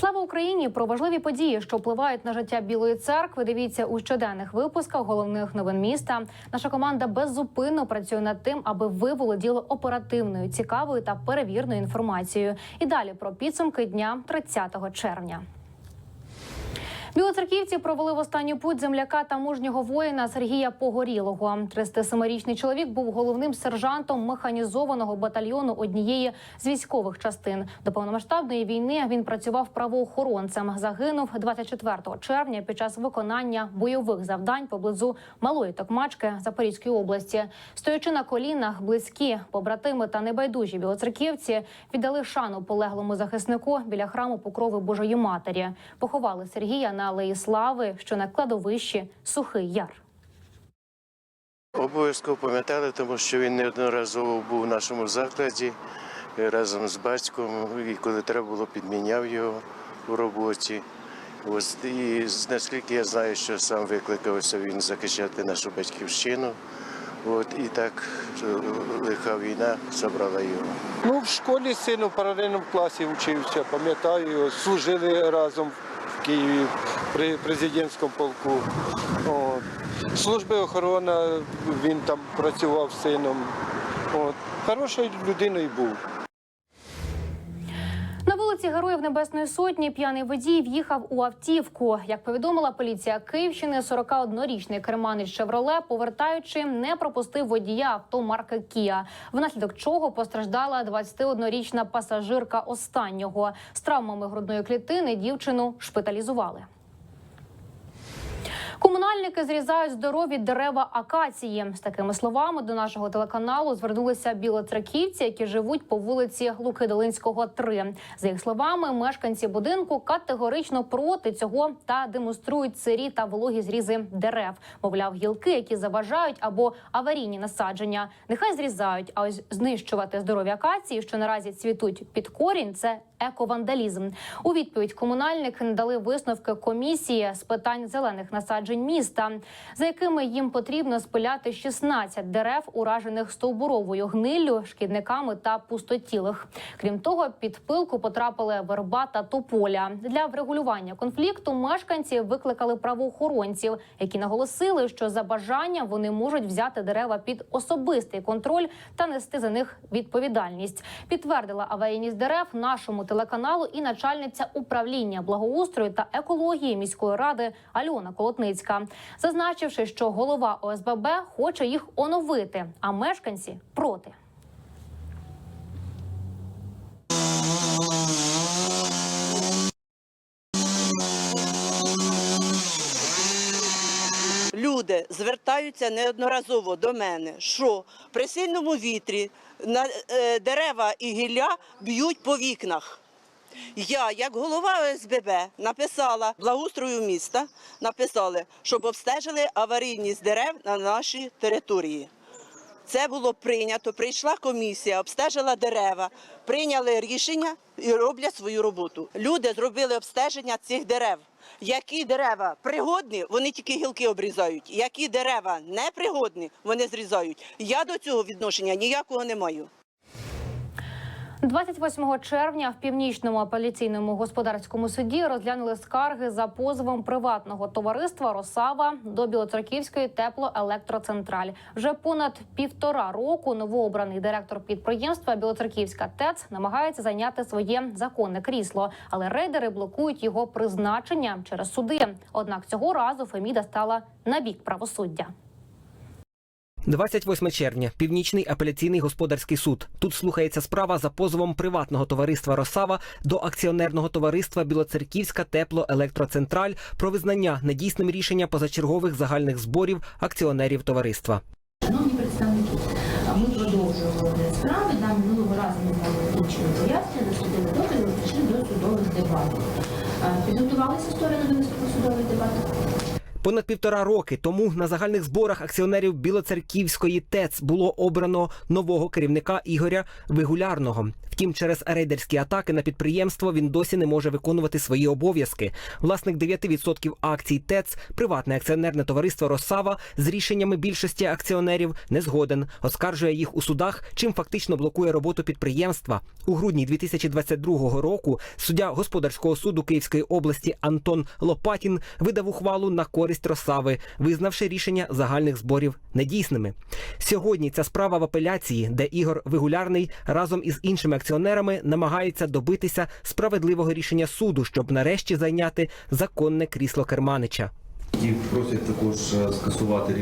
Слава Україні! Про важливі події, що впливають на життя Білої церкви. Дивіться у щоденних випусках головних новин міста. Наша команда беззупинно працює над тим, аби ви володіли оперативною, цікавою та перевірною інформацією. І далі про підсумки дня 30 червня. Білоцерківці провели в останню путь земляка та мужнього воїна Сергія Погорілого. 37-річний чоловік був головним сержантом механізованого батальйону однієї з військових частин. До повномасштабної війни він працював правоохоронцем. Загинув 24 червня під час виконання бойових завдань поблизу Малої Токмачки Запорізької області. Стоячи на колінах, близькі побратими та небайдужі білоцерківці віддали шану полеглому захиснику біля храму Покрови Божої Матері. Поховали Сергія на алеї Слави, що на кладовищі Сухий Яр. Обов'язково пам'ятали, тому що він неодноразово був в нашому закладі е, разом з батьком, і коли треба було, підміняв його у роботі. Ось, і наскільки я знаю, що сам викликався він захищати нашу батьківщину. От, і так е, лиха війна забрала його. Ну, в школі сину в паралельному класі вчився, пам'ятаю, його, служили разом в Києві при президентському полку. От. Служби охорони, він там працював з сином. От. Хорошою людиною був. Вулиці Героїв Небесної Сотні п'яний водій в'їхав у автівку. Як повідомила поліція Київщини, 41-річний керманець Шевроле, повертаючи, не пропустив водія авто марки Кія, внаслідок чого постраждала 21-річна пасажирка останнього. З травмами грудної клітини дівчину шпиталізували. Комунальники зрізають здорові дерева акації. З такими словами до нашого телеканалу звернулися білоцерківці, які живуть по вулиці Луки Долинського, 3. За їх словами, мешканці будинку категорично проти цього та демонструють сирі та вологі зрізи дерев. Мовляв, гілки, які заважають або аварійні насадження, нехай зрізають. А ось знищувати здорові акації, що наразі цвітуть під корінь, це ековандалізм. У відповідь комунальники надали висновки комісії з питань зелених насаджень міста, за якими їм потрібно спиляти 16 дерев, уражених стовбуровою гниллю, шкідниками та пустотілих. Крім того, під пилку потрапили верба та тополя. Для врегулювання конфлікту мешканці викликали правоохоронців, які наголосили, що за бажанням вони можуть взяти дерева під особистий контроль та нести за них відповідальність. Підтвердила аварійність дерев нашому телеканалу і начальниця управління благоустрою та екології міської ради Альона Колотницька, зазначивши, що голова ОСББ хоче їх оновити, а мешканці проти. люди звертаються неодноразово до мене, що при сильному вітрі на е, дерева і гілля б'ють по вікнах. Я, як голова ОСББ, написала благоустрою міста, написали, щоб обстежили аварійність дерев на нашій території. Це було прийнято. Прийшла комісія, обстежила дерева, прийняли рішення і роблять свою роботу. Люди зробили обстеження цих дерев. Які дерева пригодні, вони тільки гілки обрізають. Які дерева непригодні, вони зрізають. Я до цього відношення ніякого не маю. 28 червня в північному апеляційному господарському суді розглянули скарги за позовом приватного товариства Росава до Білоцерківської теплоелектроцентраль. Вже понад півтора року новообраний директор підприємства Білоцерківська ТЕЦ намагається зайняти своє законне крісло, але рейдери блокують його призначення через суди. Однак цього разу Феміда стала на бік правосуддя. 28 червня. Північний апеляційний господарський суд. Тут слухається справа за позовом приватного товариства Росава до акціонерного товариства Білоцерківська теплоелектроцентраль про визнання недійсним рішення позачергових загальних зборів акціонерів товариства. Шановні представники, ми продовжуємо справи. Нам минулого разу ми вами вручили пояснення, дослідили докази, прийшли до судових дебатів. Підготувалися сторони до судових дебатів? Понад півтора роки тому на загальних зборах акціонерів Білоцерківської ТЕЦ було обрано нового керівника Ігоря Вигулярного. Втім, через рейдерські атаки на підприємство він досі не може виконувати свої обов'язки. Власник 9% акцій ТЕЦ, приватне акціонерне товариство Росава з рішеннями більшості акціонерів не згоден, оскаржує їх у судах, чим фактично блокує роботу підприємства. У грудні 2022 року суддя господарського суду Київської області Антон Лопатін видав ухвалу на користь Росави, визнавши рішення загальних зборів недійсними. Сьогодні ця справа в апеляції, де Ігор Вигулярний разом із іншими акціонерами намагається добитися справедливого рішення суду, щоб нарешті зайняти законне крісло Керманича. І просять також е, скасувати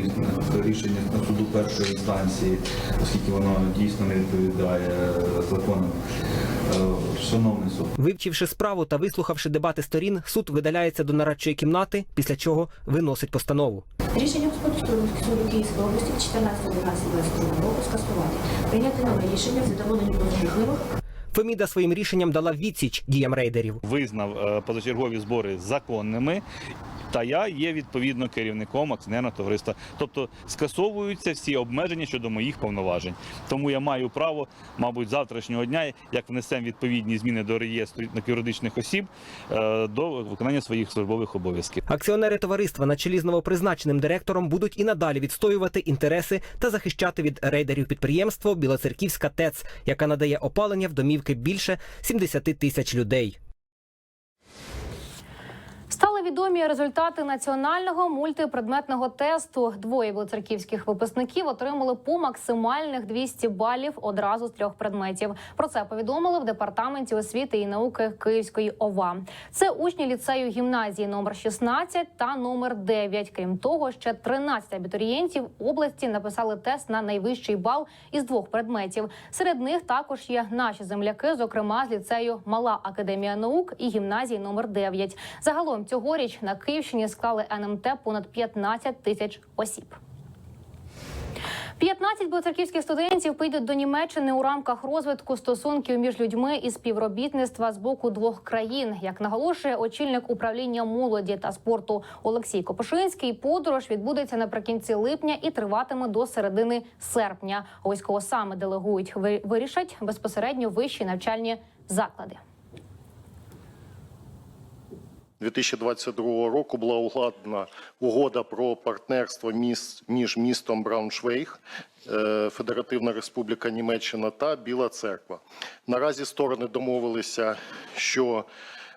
рішення, суду першої інстанції, оскільки воно дійсно не відповідає е, законам. Е, Шановний суд, Вивчивши справу та вислухавши дебати сторін, суд видаляється до нарадчої кімнати, після чого виносить постанову. Рішення Господарського суду Київської області 14.11.22 року скасувати. Прийняти нове рішення в задоволенні Феміда своїм рішенням дала відсіч діям рейдерів. визнав позачергові збори законними. Та я є відповідно керівником акціонерного товариства. Тобто скасовуються всі обмеження щодо моїх повноважень. Тому я маю право, мабуть, завтрашнього дня, як внесемо відповідні зміни до реєстру юридичних осіб, е, до виконання своїх службових обов'язків. Акціонери товариства на чолі з новопризначеним директором будуть і надалі відстоювати інтереси та захищати від рейдерів підприємство Білоцерківська ТЕЦ, яка надає опалення в домівки більше 70 тисяч людей. Стали відомі результати національного мультипредметного тесту. Двоє білоцерківських випускників отримали по максимальних 200 балів одразу з трьох предметів. Про це повідомили в департаменті освіти і науки Київської ОВА. Це учні ліцею гімназії номер 16 та номер 9. Крім того, ще 13 абітурієнтів області написали тест на найвищий бал із двох предметів. Серед них також є наші земляки, зокрема з ліцею Мала академія наук і гімназії номер 9. Загалом цьогоріч на Київщині склали НМТ понад 15 тисяч осіб. 15 білоцерківських студентів поїдуть до Німеччини у рамках розвитку стосунків між людьми і співробітництва з боку двох країн. Як наголошує очільник управління молоді та спорту Олексій Копошинський, подорож відбудеться наприкінці липня і триватиме до середини серпня. Ось кого саме делегують, ви- вирішать безпосередньо вищі навчальні заклади. 2022 року була укладена угода про партнерство між містом Брауншвейг, е, Федеративна Республіка Німеччина та Біла Церква. Наразі сторони домовилися, що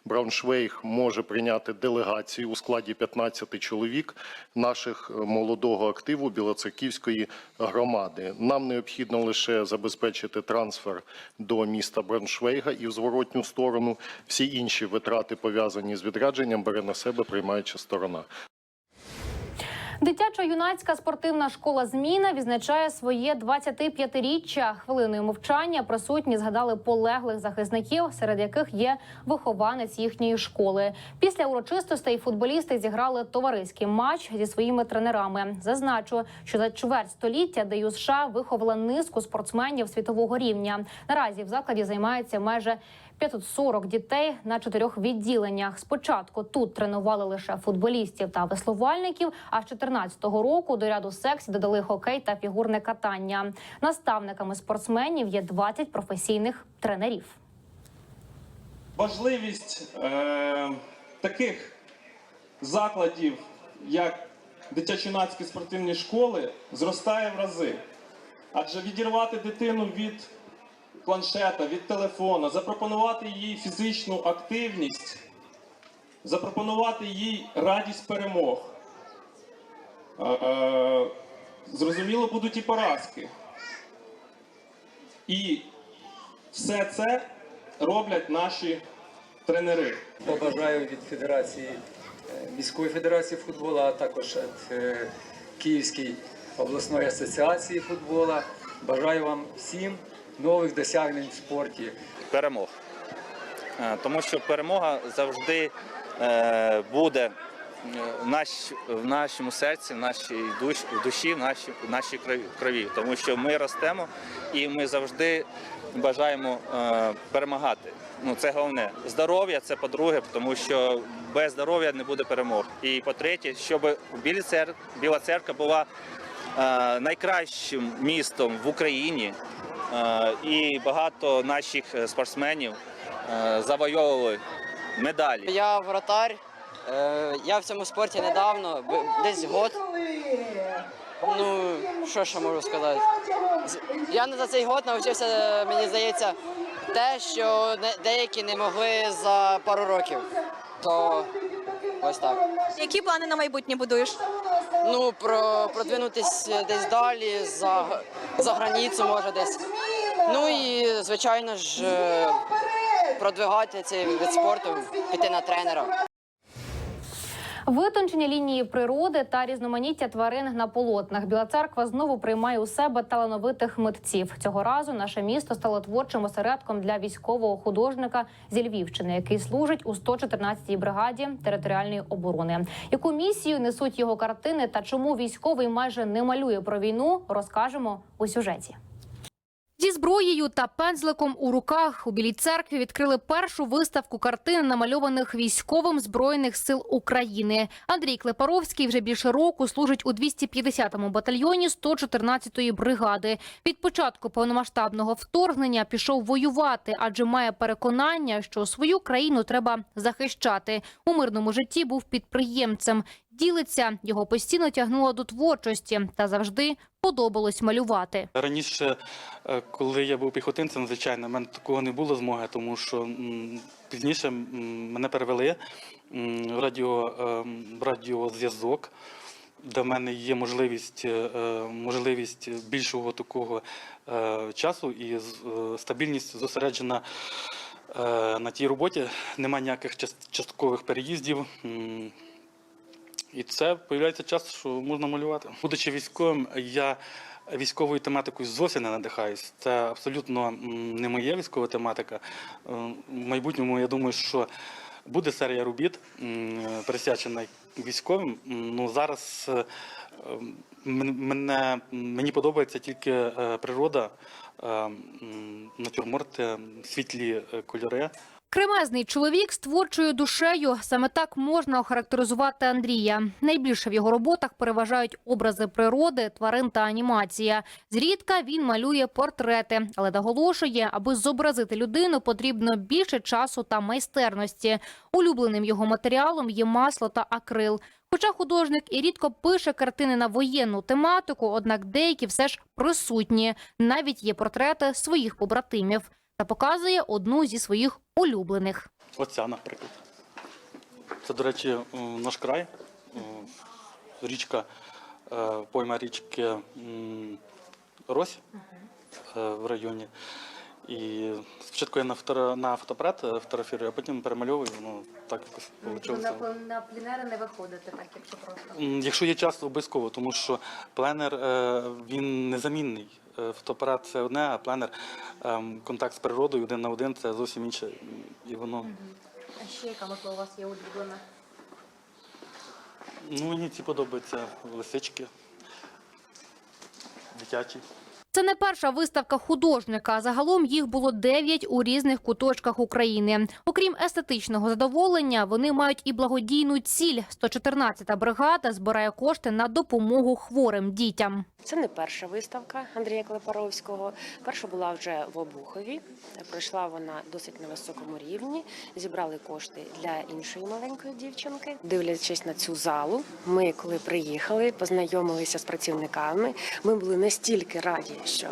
Брауншвейг може прийняти делегацію у складі 15 чоловік наших е, молодого активу Білоцерківської громади. Нам необхідно лише забезпечити трансфер до міста Брауншвейга і в зворотню сторону. Всі інші витрати пов'язані з відрядженням бере на себе приймаюча сторона. Дитячо-юнацька спортивна школа Зміна відзначає своє 25-річчя. Хвилиною мовчання присутні згадали полеглих захисників, серед яких є вихованець їхньої школи. Після урочистостей футболісти зіграли товариський матч зі своїми тренерами. Зазначу, що за чверть століття ДЮСШ США виховала низку спортсменів світового рівня. Наразі в закладі займається майже 540 дітей на чотирьох відділеннях. Спочатку тут тренували лише футболістів та веслувальників. А з 2014 року до ряду секцій додали хокей та фігурне катання. Наставниками спортсменів є 20 професійних тренерів. важливість е, таких закладів, як дитячо-юнацькі спортивні школи, зростає в рази. Адже відірвати дитину від планшета, від телефона, запропонувати їй фізичну активність, запропонувати їй радість перемог. Е, е, зрозуміло, будуть і поразки. І все це роблять наші тренери. Побажаю від Федерації е, міської федерації футболу, а також від Київської обласної асоціації футболу. Бажаю вам всім нових досягнень в спорті. перемог. Е, Тому що перемога завжди е, буде в, наш, в нашому серці, в нашій душі, в нашій, нашій крові-. Тому що ми ростемо і ми завжди бажаємо е, перемагати. Ну, це головне. Здоров'я це по-друге, тому що без здоров'я не буде перемог. І по-третє, щоб. Біла церква була е, найкращим містом в Україні. Е, і багато наших е, спортсменів е, завойовували медалі. Я вратар. Я в цьому спорті недавно, десь год. Ну, що ще можу сказати? Я за цей год навчився, мені здається, те, що не- деякі не могли за пару років. То ось так. Які плани на майбутнє будуєш? Ну, про, продвинутись десь далі, за, за границю, може десь. Ну і, звичайно ж, е, продвигати цей вид спорту, піти на тренера. Витончення лінії природи та різноманіття тварин на полотнах. Біла церква знову приймає у себе талановитих митців. Цього разу наше місто стало творчим осередком для військового художника зі Львівщини, який служить у 114-й бригаді територіальної оборони. Яку місію несуть його картини та чому військовий майже не малює про війну, розкажемо у сюжеті. Зі зброєю та пензликом у руках у Білій церкві відкрили першу виставку картин, намальованих військовим збройних сил України. Андрій Клепаровський вже більше року служить у 250-му батальйоні 114-ї бригади. Від початку повномасштабного вторгнення пішов воювати, адже має переконання, що свою країну треба захищати. У мирному житті був підприємцем. Ділиться його постійно тягнуло до творчості та завжди подобалось малювати. Раніше, е, коли я був піхотинцем, звичайно, в мене такого не було змоги, тому що пізніше мене перевели в радіо, в радіозв'язок, де мене є можливість, е, е, можливість більшого такого е, часу і е, стабільність зосереджена е, на тій роботі. Немає ніяких част- часткових переїздів. І це появляється час, що можна малювати. Будучи військовим, я військовою тематикою зовсім не надихаюсь. Це абсолютно не моя військова тематика. Е, В майбутньому я думаю, що буде серія робіт, присвячена військовим. Ну зараз е, мене мені подобається тільки е, природа, натюрморти, світлі кольори. Кремезний чоловік з творчою душею. Саме так можна охарактеризувати Андрія. Найбільше в його роботах переважають образи природи, тварин та анімація. Зрідка він малює портрети, але наголошує, аби зобразити людину, потрібно більше часу та майстерності. Улюбленим його матеріалом є масло та акрил. Хоча художник і рідко пише картини на воєнну тематику, однак деякі все ж присутні. Навіть є портрети своїх побратимів та показує одну зі своїх улюблених. Оця, наприклад. Це, до речі, наш край, річка, е, пойма річки Рось е, в районі. І спочатку я на, фото, на фотоапарат е, фотографірую, а потім перемальовую, ну так якось вийшло. на пленери не виходите, так якщо просто. Якщо є час, то обов'язково, тому що пленер він незамінний. Е, Фотоапарат це одне, а пленер ем, контакт з природою один на один це зовсім інше. І воно А ще яка можливо у вас є улюблена? ну мені ці подобаються лисички, дитячі. Це не перша виставка художника. Загалом їх було дев'ять у різних куточках України. Окрім естетичного задоволення, вони мають і благодійну ціль. 114-та бригада збирає кошти на допомогу хворим дітям. Це не перша виставка Андрія Клепаровського. Перша була вже в Обухові. Пройшла вона досить на високому рівні. Зібрали кошти для іншої маленької дівчинки. Дивлячись на цю залу, ми коли приїхали, познайомилися з працівниками. Ми були настільки раді, що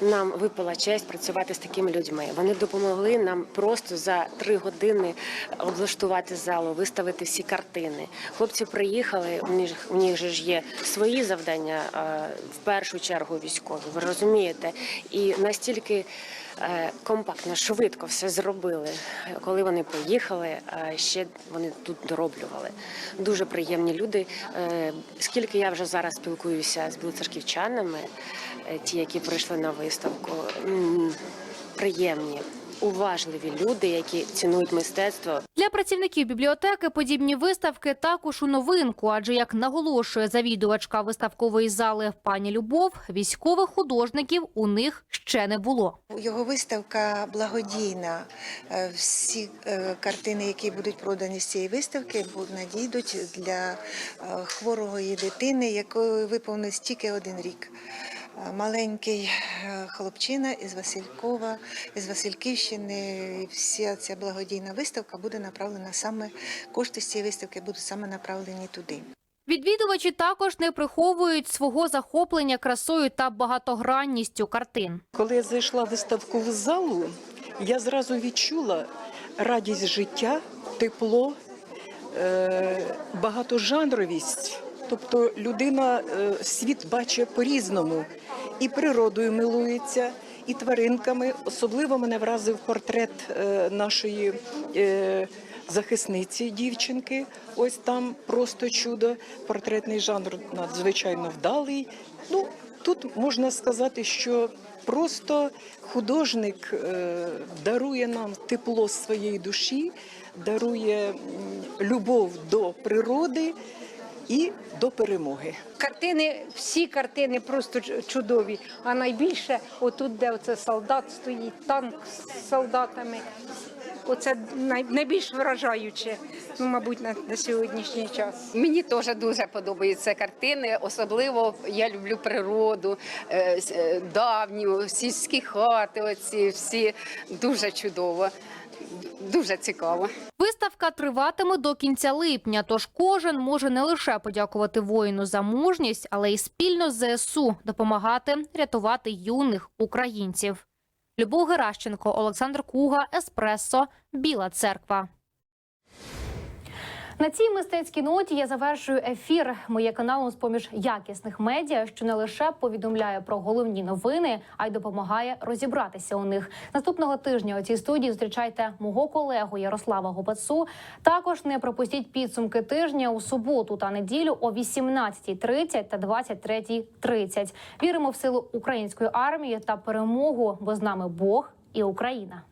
нам випала честь працювати з такими людьми. Вони допомогли нам просто за три години облаштувати залу, виставити всі картини. Хлопці приїхали, у них, у них же ж є свої завдання. е, В першу чергу військові, ви розумієте, і настільки е, компактно, швидко все зробили. Коли вони поїхали, е, ще вони тут дороблювали. Дуже приємні люди. Скільки я вже зараз спілкуюся з білоцерківчанами, ті, які прийшли на виставку, приємні. уважливі люди, які цінують мистецтво. Для працівників бібліотеки подібні виставки також у новинку, адже як наголошує завідувачка виставкової зали пані Любов, військових художників у них ще не було. Його виставка благодійна. Е, Всі е, картини, які будуть продані з цієї виставки, бу- надійдуть для е, хворої дитини, якої виповнився тільки один рік. Маленький е, хлопчина із Василькова, із Васильківщини. І Вся ця благодійна виставка буде направлена саме кошти з цієї виставки будуть саме направлені туди. Відвідувачі також не приховують свого захоплення красою та багатогранністю картин. Коли я зайшла в виставкову залу, я зразу відчула радість життя, тепло, е, багатожанровість. Тобто людина е, світ бачить по-різному. І природою милується, і тваринками. Особливо мене вразив портрет е, нашої е, захисниці дівчинки. Ось там просто чудо. Портретний жанр надзвичайно вдалий. Ну, тут можна сказати, що просто художник дарує нам тепло своєї душі, дарує любов до природи і до перемоги. Картини, всі картини просто чудові. А найбільше отут, де оце солдат стоїть, танк з солдатами. Оце найбільш вражаюче, ну, мабуть, на, на сьогоднішній час. Мені теж дуже подобаються картини. Особливо я люблю природу, е, е, давню, сільські хати. Оці всі дуже чудово, дуже цікаво. Виставка триватиме до кінця липня, тож кожен може не лише подякувати воїну за мужність, але й спільно з ЗСУ допомагати рятувати юних українців. Любов Геращенко, Олександр Куга, Еспресо, Біла Церква. На цій мистецькій ноті я завершую ефір. Моє каналом з поміж якісних медіа, що не лише повідомляє про головні новини, а й допомагає розібратися у них. Наступного тижня у цій студії зустрічайте мого колегу Ярослава Гопецу. Також не пропустіть підсумки тижня у суботу та неділю о 18.30 та 23.30. Віримо в силу української армії та перемогу, бо з нами Бог і Україна.